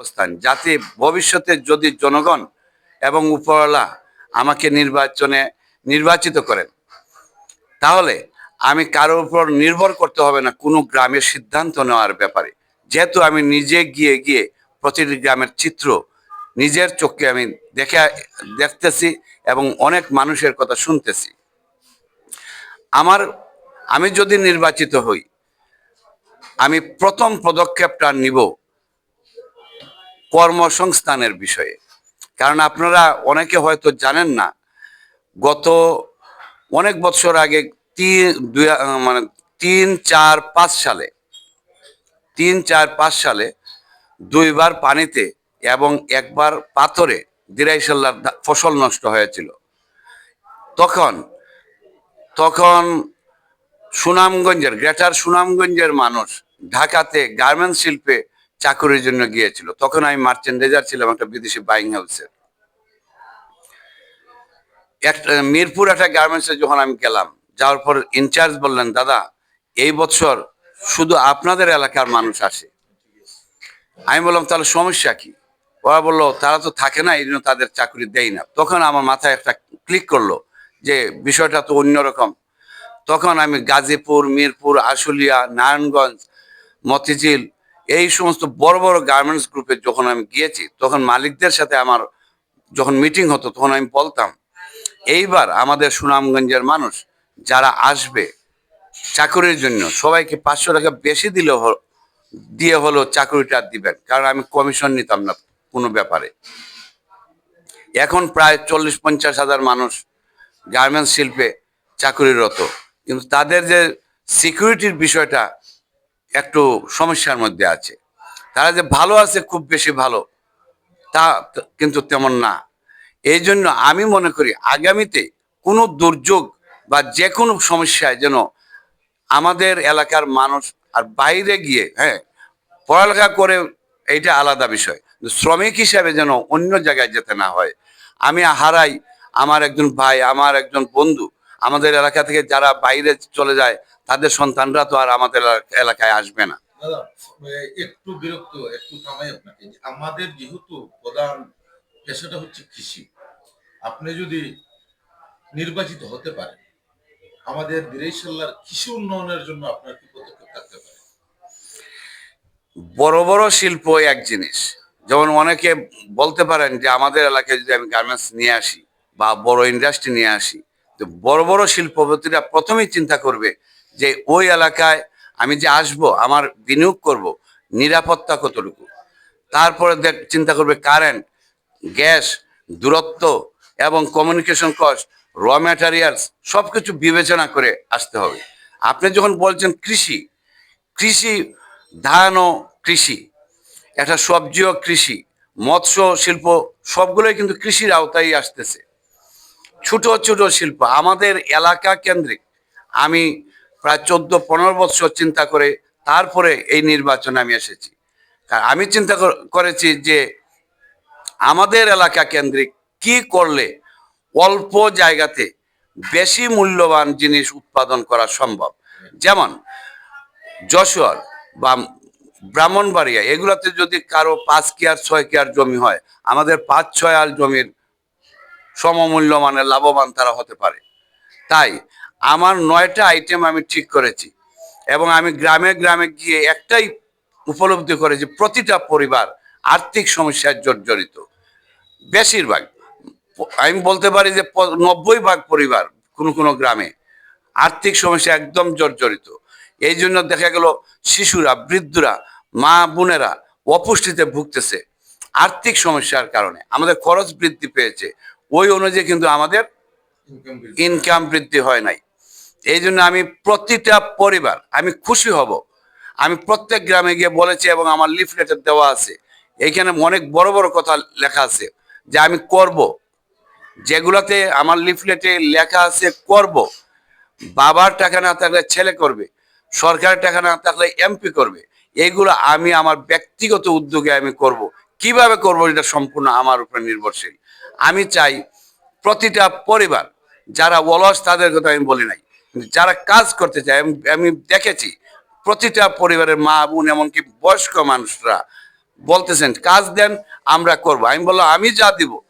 অবস্থান। যাতে ভবিষ্যতে যদি জনগণ এবং উপরওয়ালা আমাকে নির্বাচনে নির্বাচিত করেন, তাহলে আমি কারোর উপর নির্ভর করতে হবে না কোনো গ্রামের সিদ্ধান্ত নেওয়ার ব্যাপারে। যেহেতু আমি নিজে গিয়ে গিয়ে প্রতিটি গ্রামের চিত্র নিজের চোখে আমি দেখে, দেখতেছি এবং অনেক মানুষের কথা শুনতেছি। আমার, আমি যদি নির্বাচিত হই, আমি প্রথম পদক্ষেপটা নিব কর্মসংস্থানের বিষয়ে। কারণ আপনারা অনেকে হয়তো জানেন না, গত অনেক বছর আগে তিন, দুই মানে তিন, চার, পাঁচ সালে, তিন, চার, পাঁচ সালে দুইবার পানিতে এবং একবার পাথরে দিরাইশাল্লার ধা- ফসল নষ্ট হয়েছিল। তখন তখন সুনামগঞ্জের, গ্রেটার সুনামগঞ্জের মানুষ ঢাকাতে গার্মেন্টস শিল্পে চাকরির জন্য গিয়েছিল। তখন আমি মার্চেন্ডাইজার ছিলাম একটা বিদেশি বাইং হাউসে একটা মিরপুর একটা গার্মেন্টসে যখন আমি গেলাম, যাওয়ার পর ইনচার্জ বললেন, দাদা, এই বছর শুধু আপনাদের এলাকার মানুষ আসে। আমি বললাম, তাহলে সমস্যা কি? ওরা বলল, তারা তো থাকে না, এই জন্য তাদের চাকরি দেয় না। তখন আমার মাথায় একটা ক্লিক করল যে বিষয়টা তো অন্যরকম। তখন আমি গাজীপুর, মিরপুর, আশুলিয়া, নারায়ণগঞ্জ, মতিঝিল এই সমস্ত বড় বড় গার্মেন্টস গ্রুপে যখন আমি গিয়েছি, তখন মালিকদের সাথে আমার যখন মিটিং হতো, তখন আমি বলতাম, এইবার আমাদের সুনামগঞ্জের মানুষ যারা আসবে চাকরির জন্য, সবাইকে পাঁচশো টাকা বেশি দিলে দিয়ে হলো চাকরিটা দিবেন। কারণ আমি কমিশন নিতাম না কোনো ব্যাপারে। এখন প্রায় চল্লিশ পঞ্চাশ হাজার মানুষ গার্মেন্টস শিল্পে চাকরিরত। কিন্তু তাদের যে সিকিউরিটির বিষয়টা একটু সমস্যার মধ্যে আছে। তারা যে ভালো আছে খুব বেশি ভালো, তা কিন্তু তেমন না। এই জন্য আমি মনে করি আগামীতে কোনো দুর্যোগ বা যে কোনো সমস্যায় যেন আমাদের এলাকার মানুষ আর বাইরে গিয়ে হ্যাঁ পড়ালেখা করে এইটা আলাদা বিষয়। শ্রমিক হিসাবে যেন অন্য জায়গায় যেতে না হয়। আমি হারাই আমার একজন ভাই, আমার একজন বন্ধু আমাদের এলাকা থেকে যারা বাইরে চলে যায় তাদের সন্তানরা তো আর আমাদের এলাকা- এলাকায় আসবে না। একটু বিরক্ত একটু থামাই আপনাকে। আমাদের যেহেতু প্রধান পেশাটা হচ্ছে কৃষি আপনি যদি নির্বাচিত হতে পারেন আমাদের দিরাইশাল্লার কৃষি উন্নয়নের জন্য আপনার কি পদক্ষেপ থাকতে পারে? বড় বড় শিল্প এক জিনিস। যেমন অনেকে বলতে পারেন যে আমাদের এলাকায় যদি আমি গার্মেন্টস নিয়ে আসি বা বড় ইন্ডাস্ট্রি নিয়ে আসি তো বড় বড় শিল্পপতিরা প্রথমেই চিন্তা করবে যে ওই এলাকায় আমি যে আসব, আমার বিনিয়োগ করব, নিরাপত্তা কতটুকু? তারপরে চিন্তা করবে কারেন্ট গ্যাস দূরত্ব এবং কমিউনিকেশন কস্ট র ম্যাটেরিয়ালস সব কিছু বিবেচনা করে আসতে হবে। আপনি যখন বলছেন কৃষি কৃষি ধান ও কৃষি একটা সবজিও কৃষি, মৎস্য, শিল্প, সবগুলোই কিন্তু কৃষির আওতায় আসতেছে। ছোট ছোট শিল্প, আমাদের এলাকা কেন্দ্রিক। আমি প্রায় চোদ্দ, পনেরো বছর চিন্তা করে তারপরে এই নির্বাচনে আমি এসেছি। আমি চিন্তা করেছি যে আমাদের এলাকা কেন্দ্রিক কি করলে অল্প জায়গাতে বেশি মূল্যবান জিনিস উৎপাদন করা সম্ভব? যেমন যশোর বা ব্রাহ্মণবাড়িয়া, এগুলোতে যদি কারও পাঁচ কেয়ার, ছয় কেয়ার জমি হয়, আমাদের পাঁচ, ছয় আল জমির সমমূল্য মানে লাভবান তারা হতে পারে। তাই আমার নয়টা আইটেম আমি ঠিক করেছি এবং আমি গ্রামে গ্রামে গিয়ে একটাই উপলব্ধি করেছি, প্রতিটা পরিবার আর্থিক সমস্যায় জর্জরিত। বেশিরভাগ, আমি বলতে পারি যে নব্বই ভাগ পরিবার কোনো কোনো গ্রামে আর্থিক সমস্যা একদম জর্জরিত। এই জন্য দেখা গেল শিশুরা, বৃদ্ধরা, মা বোনেরা অপুষ্টিতে ভুগতেছে আর্থিক সমস্যার কারণে। আমাদের খরচ বৃদ্ধি পেয়েছে ওই অনুযায়ী কিন্তু আমাদের ইনকাম বৃদ্ধি হয়। নাই। এই জন্য আমি প্রতিটা পরিবার আমি খুশি হব। আমি প্রত্যেক গ্রামে গিয়ে বলেছি এবং আমার লিফলেটে দেওয়া আছে। এইখানে অনেক বড় বড় কথা লেখা আছে যে আমি করব। যেগুলোতে আমার লিফলেটে লেখা আছে করব। বাবার টাকা না থাকলে ছেলে করবে সরকারের টাকা না থাকলে এমপি করবে। এইগুলো আমি আমার ব্যক্তিগত উদ্যোগে আমি করব। কীভাবে করব এটা সম্পূর্ণ আমার উপরে নির্ভরশীল। আমি চাই প্রতিটা পরিবার, যারা অলস তাদের কথা আমি বলি নাই যারা কাজ করতে চায়, আমি- দেখেছি প্রতিটা পরিবারের মা বোন এমনকি বয়স্ক মানুষরা বলতেছেন, কাজ দেন, আমরা করব। আমি বললাম, আমি যা দিব,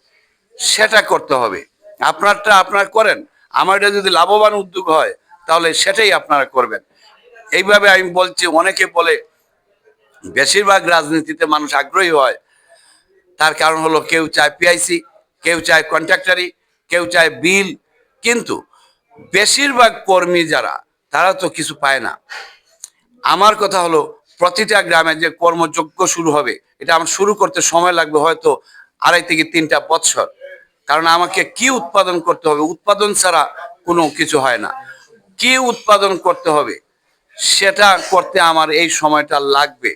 সেটা করতে হবে। আপনারটা আপনার করেন। আমারটা যদি লাভবান উদ্যোগ হয়, তাহলে সেটাই আপনারা করবেন। এইভাবে আমি বলছি, অনেকে বলে, বেশিরভাগ রাজনীতিতে মানুষ আগ্রহী হয় তার কারণ হলো কেউ চায় পিআইসি কেউ চায় কন্ট্রাক্টারি কেউ চায় বিল কিন্তু বেশিরভাগ কর্মী যারা, তারা তো কিছু পায় না। আমার কথা হলো, প্রতিটা গ্রামে যে কর্মযজ্ঞ শুরু হবে, এটা আমার শুরু করতে সময় লাগবে হয়তো আড়াই থেকে তিনটা বৎসর কারণ আমাকে কি উৎপাদন করতে হবে? উৎপাদন ছাড়া কোনো কিছু হয় না। কি উৎপাদন করতে হবে? সেটা করতে আমার এই সময়টা লাগবে।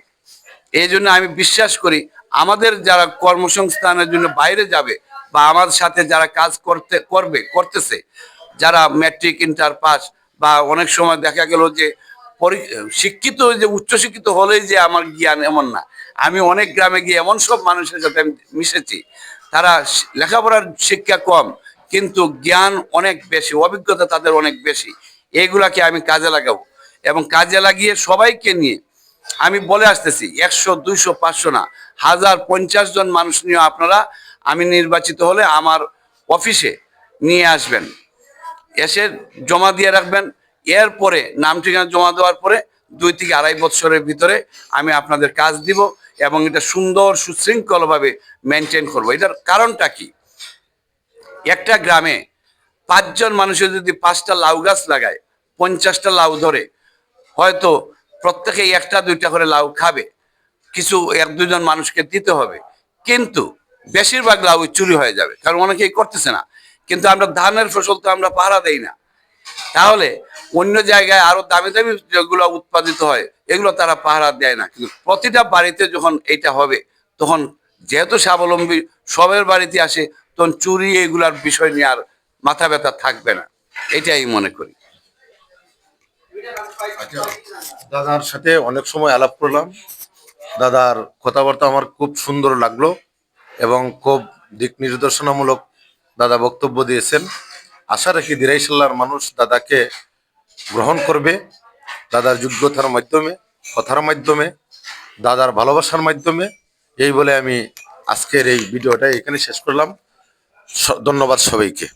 এই জন্য আমি বিশ্বাস করি আমাদের যারা কর্মসংস্থানের জন্য বাইরে যাবে বা আমার সাথে যারা কাজ করতে, করবে, করতেছে, যারা ম্যাট্রিক ইন্টার পাস বা অনেক সময় দেখা গেল যে শিক্ষিত, যে উচ্চশিক্ষিত হলেই যে আমার জ্ঞান এমন না। আমি অনেক গ্রামে গিয়ে এমন সব মানুষের সাথে আমি মিশেছি। তারা লেখাপড়ার শিক্ষা কম, কিন্তু জ্ঞান অনেক বেশি, অভিজ্ঞতা তাদের অনেক বেশি। এগুলাকে আমি কাজে লাগাবো। এবং কাজে লাগিয়ে সবাইকে নিয়ে আমি বলে আসতেছি, একশো, দুইশো, পাঁচশো না, হাজার পঞ্চাশ জন মানুষ নিয়ে আপনারা আমি নির্বাচিত হলে আমার অফিসে নিয়ে আসবেন। এসে জমা দিয়ে রাখবেন। এরপরে, নাম ঠিকানা জমা দেওয়ার পরে দুই থেকে আড়াই বছরের ভিতরে আমি আপনাদের কাজ দিব এবং এটা সুন্দর, সুশৃঙ্খলভাবে মেনটেন করব। এটার কারণটা কি? একটা গ্রামে পাঁচজন মানুষের যদি পাঁচটা লাউ গাছ লাগায়, পঞ্চাশটা লাউ ধরে, হয়তো প্রত্যেকেই একটা, দুইটা করে লাউ খাবে। কিছু এক দুজন মানুষকে দিতে হবে। কিন্তু বেশিরভাগ লাউ চুরি হয়ে যাবে, কারণ অনেকেই করতেছে না। কিন্তু আমরা ধানের ফসল তো আমরা পাহারা দেই না। তাহলে অন্য জায়গায় আরও দামি দামি যেগুলো উৎপাদিত হয়, এগুলো তারা পাহারা দেয় না। কিন্তু প্রতিটা বাড়িতে যখন এটা হবে, তখন যেহেতু স্বাবলম্বী সবের বাড়িতে আসে, তখন চুরি এগুলার বিষয় নিয়ে আর মাথা ব্যথা থাকবে না। এটাই মনে করি। দাদার সাথে অনেক সময় আলাপ করলাম। দাদার কথাবার্তা আমার খুব সুন্দর লাগল এবং খুব দিক নির্দেশনামূলক দাদা বক্তব্য দিয়েছেন। আশা রাখি দিরাইশাল্লার মানুষ দাদাকে গ্রহণ করবে দাদার যোগ্যতার মাধ্যমে, কথার মাধ্যমে, দাদার ভালোবাসার মাধ্যমে। এই বলে আমি আজকের এই ভিডিওটা এখানে শেষ করলাম। ধন্যবাদ সবাইকে।